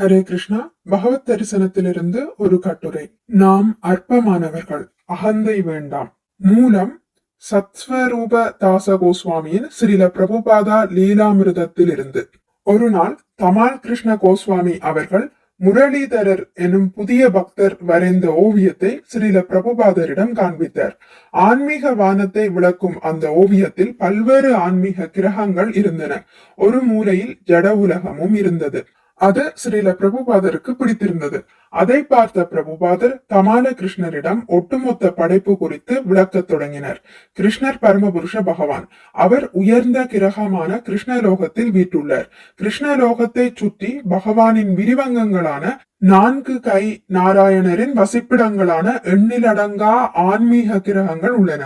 ஹரே கிருஷ்ணா பகவத் தரிசனத்திலிருந்து ஒரு கட்டுரை. நாம் அற்பமானவர்கள் அகந்தை வேண்டாம். மூலம் சத்ஸ்வரூப தாச கோஸ்வாமியின் ஸ்ரீல பிரபுபாதா லீலாமிருதத்தில் இருந்து ஒரு நாள் தமால் கிருஷ்ண கோஸ்வாமி அவர்கள் முரளிதரர் எனும் புதிய பக்தர் வரைந்த ஓவியத்தை ஸ்ரீல பிரபுபாதரிடம் காண்பித்தார். ஆன்மீக வானத்தை விளக்கும் அந்த ஓவியத்தில் பல்வேறு ஆன்மீக கிரகங்கள் இருந்தன. ஒரு மூலையில் ஜட உலகமும் இருந்தது. அது ஸ்ரீல பிரபுபாதருக்கு பிடித்திருந்தது. அதை பார்த்த பிரபுபாதர் தமால கிருஷ்ணரிடம் ஒட்டுமொத்த படைப்பு குறித்து விளக்கத் தொடங்கினர். கிருஷ்ணர் பரமபுருஷ பகவான் அவர் உயர்ந்த கிரகமான கிருஷ்ணலோகத்தில் வீட்டுள்ளார். கிருஷ்ணலோகத்தை சுற்றி பகவானின் விரிவங்கங்களான நான்கு கை நாராயணரின் வசிப்பிடங்களான எண்ணிலடங்கா ஆன்மீக கிரகங்கள் உள்ளன.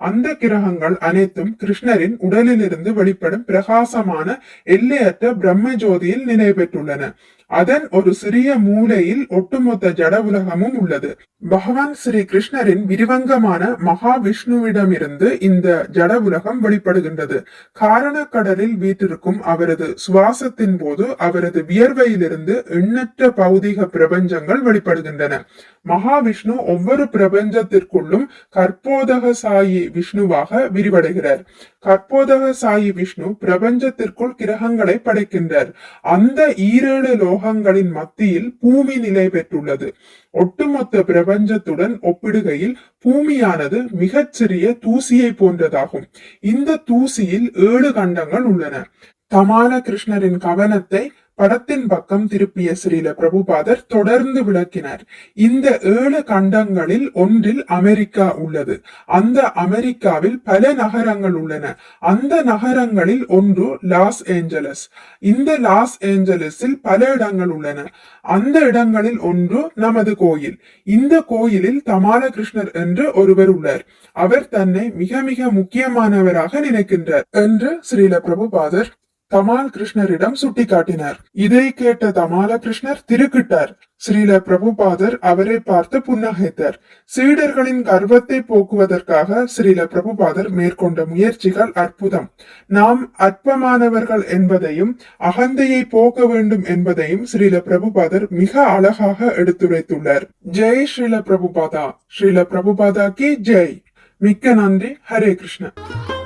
அந்த கிரகங்கள் அனைத்தும் கிருஷ்ணரின் உடலிலிருந்து வெளிப்படும் பிரகாசமான எல்லையற்ற பிரம்ம ஜோதியில் நிலை பெற்றுள்ளன அதன் ஒரு சிறிய மூலையில் ஒட்டுமொத்த ஜட உலகமும் உள்ளது. பகவான் ஸ்ரீ கிருஷ்ணரின் விரிவங்கமான மகாவிஷ்ணுவிடமிருந்து இந்த ஜட உலகம் வெளிப்படுகின்றது. காரணக்கடலில் வீட்டிற்கும் அவரது சுவாசத்தின் போது அவரது வியர்வையிலிருந்து எண்ணற்ற பௌதிக பிரபஞ்சங்கள் வெளிப்படுகின்றன. மகாவிஷ்ணு ஒவ்வொரு பிரபஞ்சத்திற்குள்ளும் கற்போதக சாயி விஷ்ணுவாக விரிவடைகிறார். கற்போதக சாயி விஷ்ணு பிரபஞ்சத்திற்குள் கிரகங்களை படைக்கின்றார். அந்த ஈரேழு லோகங்களின் மத்தியில் பூமி நிலை பெற்றுள்ளது. ஒட்டுமொத்த பிரபஞ்சத்துடன் ஒப்பிடுகையில் பூமியானது மிகச்சிறிய தூசியை போன்றதாகும். இந்த தூசியில் ஏழு கண்டங்கள் உள்ளன. தமால கிருஷ்ணரின் கவனத்தை படத்தின் பக்கம் திருப்பிய ஸ்ரீல பிரபுபாதர் தொடர்ந்து விளக்கினார். இந்த ஏழு கண்டங்களில் ஒன்றில் அமெரிக்கா உள்ளது. அந்த அமெரிக்காவில் பல நகரங்கள் உள்ளன. அந்த நகரங்களில் ஒன்று லாஸ் ஏஞ்சலஸ். இந்த லாஸ் ஏஞ்சலஸில் பல இடங்கள் உள்ளன. அந்த இடங்களில் ஒன்று நமது கோயில். இந்த கோயிலில் தமால கிருஷ்ணர் என்று ஒருவர் உள்ளார். அவர் தன்னை மிக மிக முக்கியமானவராக நினைக்கின்றார் என்று ஸ்ரீல பிரபுபாதர் தமால் கிருஷ்ணரிடம் சுட்டிக்காட்டினார். இதை கேட்ட தமால கிருஷ்ணர் திருக்கிட்டார். ஸ்ரீல பிரபுபாதர் அவரை பார்த்து புன்னகைத்தார். சீடர்களின் கர்வத்தை போக்குவதற்காக ஸ்ரீல பிரபுபாதர் மேற்கொண்ட முயற்சிகள் அற்புதம். நாம் அற்பமானவர்கள் என்பதையும் அகந்தையை போக்க வேண்டும் என்பதையும் ஸ்ரீல பிரபுபாதர் மிக அழகாக எடுத்துரைத்துள்ளார். ஜெய் ஸ்ரீல பிரபுபாதா. ஸ்ரீல பிரபுபாதா கி ஜெய். மிக்க நன்றி. ஹரே கிருஷ்ணா.